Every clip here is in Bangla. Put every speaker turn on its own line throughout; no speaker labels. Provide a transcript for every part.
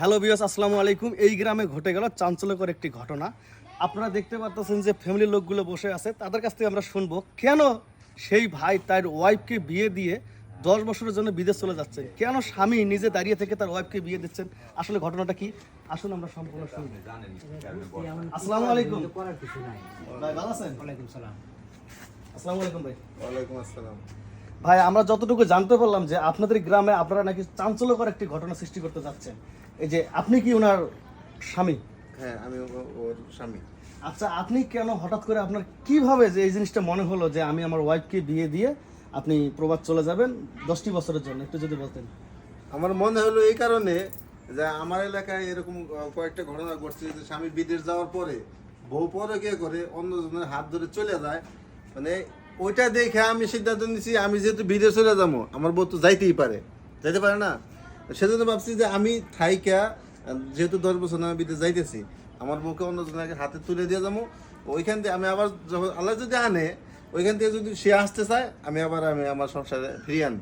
হ্যালো বিয়স আসসালামু আলাইকুম। এই গ্রামে ঘটে গেল চাঞ্চল্যকর একটি ঘটনা। আপনারা দেখতে পাচ্ছেন যে ফ্যামিলির লোকগুলো বসে আছে। তাদের কাছ থেকে আমরা শুনব কেন সেই ভাই তার ওয়াইফকে বিয়ে দিয়ে দশ বছরের জন্য বিদেশ চলে যাচ্ছে? কেন স্বামী নিজে দাঁড়িয়ে থেকে তার ওয়াইফকে বিয়ে দিচ্ছেন? আসলে ঘটনাটা কি? আসুন আমরা সম্পূর্ণ শুনব। আসসালামু আলাইকুম। ভাই ভালো আছেন?
ওয়ালাইকুম সালাম।
আসসালামু আলাইকুম ভাই।
ওয়ালাইকুম আসসালাম।
ভাই আমরা যতটুকু জানতে পারলাম যে আপনাদের গ্রামে আপনারা নাকি চাঞ্চল্যকর একটি ঘটনা সৃষ্টি করতে যাচ্ছেন। এই যে আপনি কি ওনার স্বামী?
হ্যাঁ আমি ওর স্বামী।
আচ্ছা আপনি কেন হঠাৎ করে আপনার কীভাবে যে এই জিনিসটা মনে হলো যে আমি আমার ওয়াইফকে বিয়ে দিয়ে আপনি প্রবাদ চলে যাবেন দশটি বছরের জন্য? একটু যদি বলতেন।
আমার মনে হলো এই কারণে যে আমার এলাকায় এরকম কয়েকটা ঘটনা ঘটছে যে স্বামী বিদেশ যাওয়ার পরে বউ পরে কে করে অন্যজনের হাত ধরে চলে যায়। মানে ওইটা দেখে আমি সিদ্ধান্ত নিয়েছি আমি যেহেতু বিদেশ চলে যাব আমার বউ তো যাইতেই পারে। যাইতে পারে না? সেজন্য ভাবছি যে আমি থাইকা যেহেতু দশ বছর আমি বিদেশ যাইতেছি আমার বউকে অন্যজনের হাতে তুলে দিয়ে যাব। ওইখান থেকে আমি আবার যখন আল্লাহ যদি আনে ওইখান থেকে যদি সে আসতে চায় আমি আবার আমি আমার সংসারে ফিরিয়ে আনব।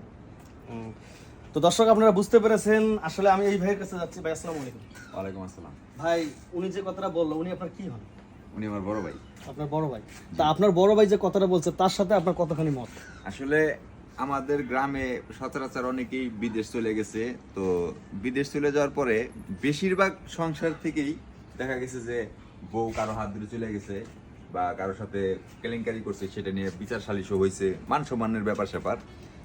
তো দর্শক আপনারা বুঝতে পেরেছেন আসলে আমি এই ভাইয়ের কাছে যাচ্ছি। ভাই আসসালামু আলাইকুম।
ওয়ালাইকুম আসসালাম।
ভাই উনি যে কথাটা বলল উনি আপনার কি হন
উনি আমার বড় ভাই।
আপনার বড় ভাই। তা আপনার বড় ভাই যে কথাটা বলছে তার সাথে আপনার কতখানি মত?
আসলে আমাদের গ্রামে সচরাচর অনেকেই বিদেশ চলে গেছে। তো বিদেশ চলে যাওয়ার পরে বেশিরভাগ সংসার থেকেই দেখা গেছে যে বউ কারও হাত ধরে চলে গেছে বা কারোর সাথে কেলেঙ্কারি করছে সেটা নিয়ে বিচার সালিশও হয়েছে মান সম্মানের ব্যাপার স্যাপার।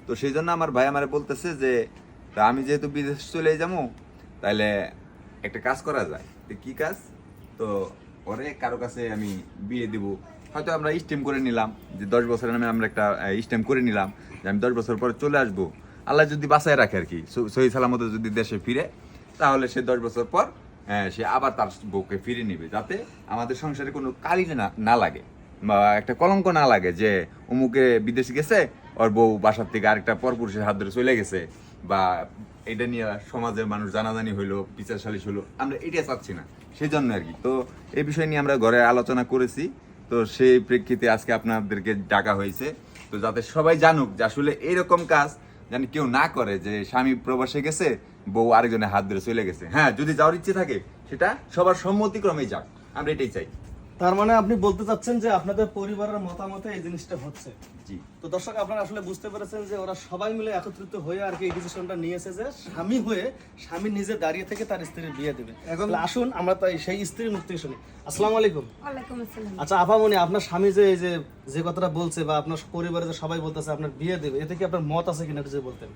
তো সেই জন্য আমার ভাই আমার বলতেছে যে তা আমি যেহেতু বিদেশ চলে যাব তাহলে একটা কাজ করা যায়। তো কি কাজ? তো ওরে কারও কাছে আমি বিয়ে দিব। হয়তো আমরা স্টেম করে নিলাম যে দশ বছরের নামে আমরা একটা স্টেম করে নিলাম যে আমি দশ বছর পরে চলে আসব। আল্লাহ যদি বাঁচায় রাখে আর কি সহি সালামত যদি দেশে ফিরে, তাহলে সে দশ বছর পর সে আবার তার বউকে ফিরে নিবে, যাতে আমাদের সংসারে কোনো কালি না না লাগে বা একটা কলঙ্ক না লাগে যে অমুকে বিদেশ গেছে, ওর বউ বাসার থেকে আরেকটা পরপুরুষের হাত ধরে চলে গেছে বা এটা নিয়ে সমাজের মানুষ জানাজানি হইল, বিচার সালিশ হলো আমরা এটা চাচ্ছি না। সেই জন্য আর কি। তো এই বিষয় নিয়ে আমরা ঘরে আলোচনা করেছি। তো সেই প্রেক্ষিতে আজকে আপনাদেরকে ডাকা হয়েছে। তো যাতে সবাই জানুক যে আসলে এইরকম কাজ যেন কেউ না করে, যে স্বামী প্রবাসে গেছে, বউ আরেকজনের হাত ধরে চলে গেছে। হ্যাঁ যদি যাওয়ার ইচ্ছে থাকে, সেটা সবার সম্মতিক্রমেই যাক। আমরা এটাই চাই।
তার মানে আপনি বলতে চাচ্ছেন যে আপনাদের পরিবারের মতামতে এই জিনিসটা হচ্ছে।
জি।
তো দর্শক আপনারা আসলে বুঝতে পেরেছেন যে ওরা সবাই মিলে একত্রিত হয়ে আর কি এই ডিসিশনটা নিয়েছে যে স্বামী হয়ে স্বামী নিজে দাঁড়িয়ে থেকে তার স্ত্রীর বিয়ে দেবে। এখন আসুন আমরা তাই সেই স্ত্রীর মুখ থেকে শুনি। আসসালামু আলাইকুম।
ওয়ালাইকুম আসসালাম।
আচ্ছা আপামনি আপনার স্বামী যে এই যে যে কথাটা বলছে বা আপনার পরিবারে যে সবাই বলতেছে আপনার বিয়ে দেবে এতে কি আপনার মত আছে কিনা একটু যদি বলতেন।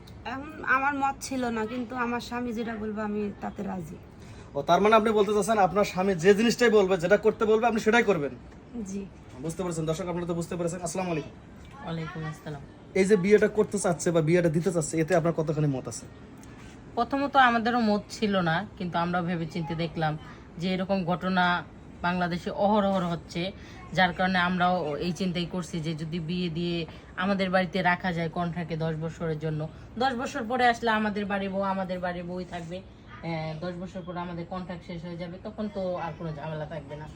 আমার মত ছিল না কিন্তু আমার স্বামী যেটা বলব আমি তাতে রাজি।
ও তার মানে আপনি বলতে চাচ্ছেন আপনার স্বামী যে জিনিসটাই বলবে যেটা করতে বলবে আপনি সেটাই করবেন?
জি।
বুঝতে পারছেন? দর্শক আপনারা তো বুঝতে পেরেছেন। আসসালামু আলাইকুম।
ওয়ালাইকুম আসসালাম।
এই যে বিয়েটা করতে চাচ্ছে বা বিয়েটা দিতে চাচ্ছে এতে আপনার কতখানি মত আছে?
প্রথমত আমাদেরও মত ছিল না কিন্তু আমরা ভেবে চিন্তে দেখলাম যে এরকম ঘটনা বাংলাদেশে অহরহ হচ্ছে যার কারণে আমরাও এই চিন্তাই করছি যে যদি বিয়ে দিয়ে আমাদের বাড়িতে রাখা যায় কন্ট্রাক্টে দশ বছরের জন্য দশ বছর পরে আসলে আমাদের বাড়ি বউ আমাদের বাড়ির বই থাকবে। দশ বছর পর আমাদের কন্ট্রাক্ট শেষ হয়ে যাবে তখন তো আর কোনো ঝামেলা থাকবে না।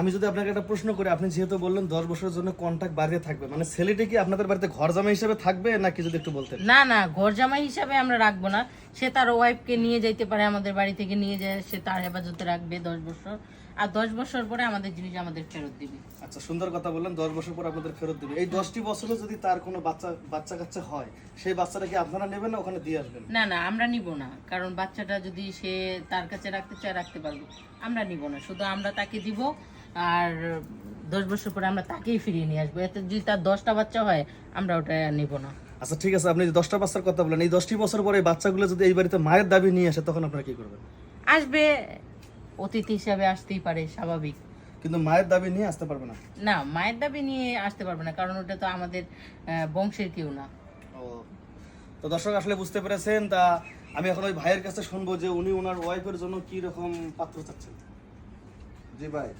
আমি যদি আপনাকে একটা প্রশ্ন করি আপনি যেহেতু বললেন দশ বছরের জন্য কন্ট্রাক্ট বাড়িতে থাকবে মানে ছেলেটি কি আপনাদের বাড়িতে ঘর জামাই হিসেবে থাকবে নাকি যদি একটু বলতেন?
না না ঘর জামাই হিসাবে আমরা রাখব না। সে তার ওয়াইফকে নিয়ে যাইতে পারে আমাদের বাড়ি থেকে নিয়ে যায় সে তার হেফাজতে রাখবে দশ বছর। আর দশ বছর পরে আমাদের জিনিস আমাদের ফেরত দিবে।
আচ্ছা সুন্দর কথা বললেন দশ বছর পর আপনাদের ফেরত দিবে। এই দশটি বছরে যদি তার কোনো বাচ্চা বাচ্চা কাচ্চা হয় সেই বাচ্চাটা কি আপনারা নেবেন না ওখানে দিয়ে আসবেন?
না না আমরা নিব না কারণ বাচ্চাটা যদি সে তার কাছে রাখতে চায় রাখতে পারবে। আমরা নিব না শুধু আমরা তাকে দিব আর দশ বছর পরে আমরা তাকেই ফিরিয়ে নিয়ে আসব। এতে যদি তার দশটা বাচ্চা হয় আমরা ওটা নিব না।
আচ্ছা ঠিক আছে আপনি যে দশটা বাচ্চার কথা বলেন এই দশটি বছর পরে বাচ্চাগুলো যদি এই বাড়িতে মায়ের দাবি নিয়ে আসে তখন আপনারা কি করবেন?
আসবে অতিথি হিসাবে আসতেই পারে স্বাভাবিক।
কিন্তু মায়ের দাবি নিয়ে আসতে পারবে না?
না মায়ের দাবি নিয়ে আসতে পারবে না কারণ ওটা তো আমাদের বংশের কেউ না।
ও তো দর্শক আসলে বুঝতে পেরেছেন তা আমি এখন ওই ভাইয়ের কাছে শুনব যে উনি ওনার ওয়াইফের জন্য কি রকম পাত্র চাচ্ছেন।
জি ভাই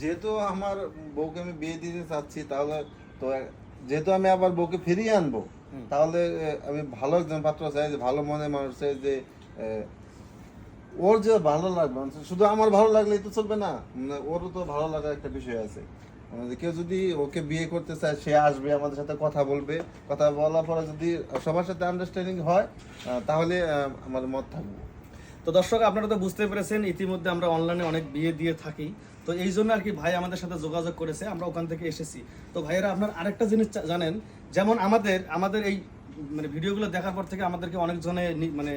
যেহেতু আমার বউকে আমি বিয়ে দিতে চাচ্ছি তাহলে তো যেহেতু আমি আবার বউকে ফিরিয়ে আনব তাহলে আমি ভালো একজন পাত্র চাই যে ভালো মনে মানুষ চাই যে ওর যে ভালো লাগবে মানে শুধু আমার ভালো লাগলেই তো চলবে না ওরও তো ভালো লাগার একটা বিষয় আছে। মানে কেউ যদি ওকে বিয়ে করতে চায়, সে আসবে, আমাদের সাথে কথা বলবে। কথা বলার পরে যদি সবার সাথে আন্ডারস্ট্যান্ডিং হয় তাহলে আমার মত থাকবে।
তো দর্শক, আপনারা তো বুঝতে পেরেছেন, ইতিমধ্যে আমরা অনলাইনে অনেক বিয়ে দিয়ে থাকি। তো এই জন্য আর কি ভাই আমাদের সাথে যোগাযোগ করেছে, আমরা ওখান থেকে এসেছি। তো ভাইয়েরা, আপনার আরেকটা জিনিস জানেন, যেমন আমাদের আমাদের এই মানে ভিডিওগুলো দেখার পর থেকে আমাদেরকে অনেকজনে মানে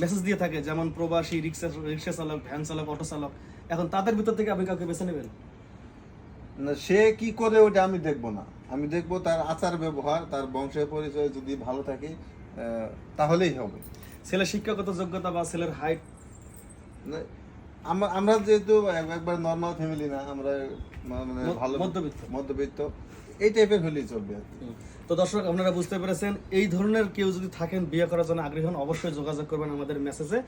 মেসেজ দিয়ে থাকে যেমন প্রবাসী রিক্সা রিক্সা চালক ভ্যান চালক অটো চালক। এখন তাদের ভিতর থেকে আপনি কাউকে বেছে নেবেন?
না সে কি করে ওটা আমি দেখব না। আমি দেখব তার আচার ব্যবহার তার বংশের পরিচয় যদি ভালো থাকে তাহলেই হবে।
ছেলে শিক্ষাগত যোগ্যতা বা ছেলের হাইট
আমরা আমরা যেহেতু একবার নর্মাল ফ্যামিলি না আমরা মানে ভালো
মধ্যবিত্ত।
মধ্যবিত্ত এই টাইপের হলেই চলবে আর কি।
তো দর্শক, আপনারা বুঝতে পেরেছেন, এই ধরনের কেউ যদি থাকেন, বিয়ে করার জন্য আগ্রহী হন, অবশ্যই যোগাযোগ করবেন আমাদের মেসেজে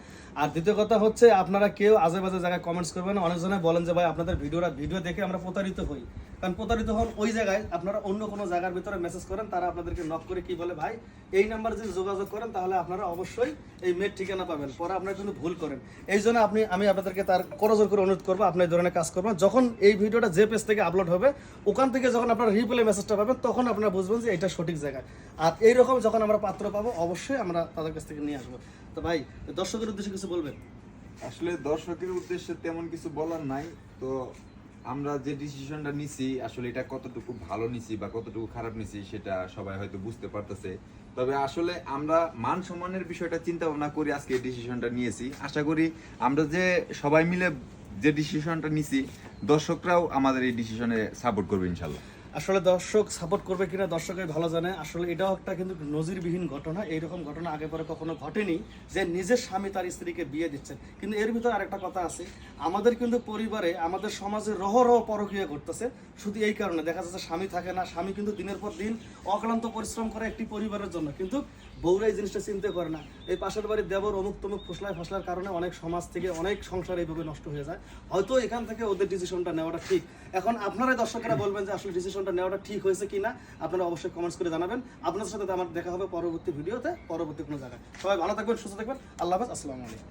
আর দ্বিতীয় কথা হচ্ছে, আপনারা কেউ আজে বাজে জায়গায় কমেন্টস করবেন অনেকজনে বলেন যে, ভাই, আপনাদের ভিডিওটা ভিডিও দেখে আমরা প্রতারিত হই। কারণ প্রতারিত হন ওই জায়গায় আপনারা অন্য কোনো জায়গার ভিতরে মেসেজ করেন, তারা আপনাদেরকে নক করে কি বলে, ভাই, এই নাম্বারে যদি যোগাযোগ করেন, তাহলে আপনারা অবশ্যই এই মেয়ের ঠিকানা পাবেন। পরে আপনারা কিন্তু ভুল করেন। এই জন্য আপনি, আমি আপনাদেরকে তার করজোর করে অনুরোধ করব, আপনি এই ধরনের কাজ করবেন। যখন এই ভিডিওটা যে পেজ থেকে আপলোড হবে, ওখান থেকে যখন আপনারা রিপ্লে মেসেজটা পাবেন, তখন আপনারা বুঝবেন যে, এটা সঠিক জায়গায় আর এইরকম যখন আমরা পাত্র পাবো, অবশ্যই আমরা তাদের কাছ থেকে নিয়ে আসব। তো ভাই, দর্শকের উদ্দেশ্যে কিছু বলবেন?
আসলে দর্শকের উদ্দেশ্যে তেমন কিছু বলার নাই। তো আমরা যে ডিসিশনটা নিছি, আসলে এটা কতটুকু ভালো নিছি বা কতটুকু খারাপ নিছি, সেটা সবাই হয়তো বুঝতে পারতেছে। তবে আসলে আমরা মান সম্মানের বিষয়টা চিন্তা ভাবনা করে আজকে ডিসিশনটা নিয়েছি। আশা করি আমরা যে সবাই মিলে যে ডিসিশনটা নিছি, দর্শকরাও আমাদের এই ডিসিশনে সাপোর্ট করবে ইনশাল্লাহ
আসলে দর্শক সাপোর্ট করবে কিনা দর্শকের ভালো জানে। আসলে এটাও একটা কিন্তু নজিরবিহীন ঘটনা। এইরকম ঘটনা আগে পরে কখনো ঘটেনি যে নিজের স্বামী তার স্ত্রীকে বিয়ে দিচ্ছেন। কিন্তু এর ভিতরে আরেকটা কথা আছে, আমাদের কিন্তু পরিবারে, আমাদের সমাজে রহ রহ পরকীয়া ঘটতেছে। শুধু এই কারণে দেখা যাচ্ছে স্বামী থাকে না, স্বামী কিন্তু দিনের পর দিন অক্লান্ত পরিশ্রম করে একটি পরিবারের জন্য। কিন্তু বউরা এই জিনিসটা চিন্তা করে না। এই পাশের বাড়ির দেবর অমুক তমুক ফুসলায় ফসলার কারণে অনেক সমাজ থেকে অনেক সংসার এইভাবে নষ্ট হয়ে যায়। হয়তো এখান থেকে ওদের ডিসিশনটা নেওয়াটা ঠিক। এখন আপনারাই দর্শকেরা বলবেন যে আসলে ডিসিশনটা নেওয়াটা ঠিক হয়েছে কিনা আপনারা অবশ্যই কমেন্টস করে জানাবেন। আপনাদের সাথে আমার দেখা হবে পরবর্তী ভিডিওতে, পরবর্তী কোনো জায়গায়। সবাই ভালো থাকবেন, সুস্থ থাকবেন। আল্লাহ হাফেজ, আসসালামু আলাইকুম।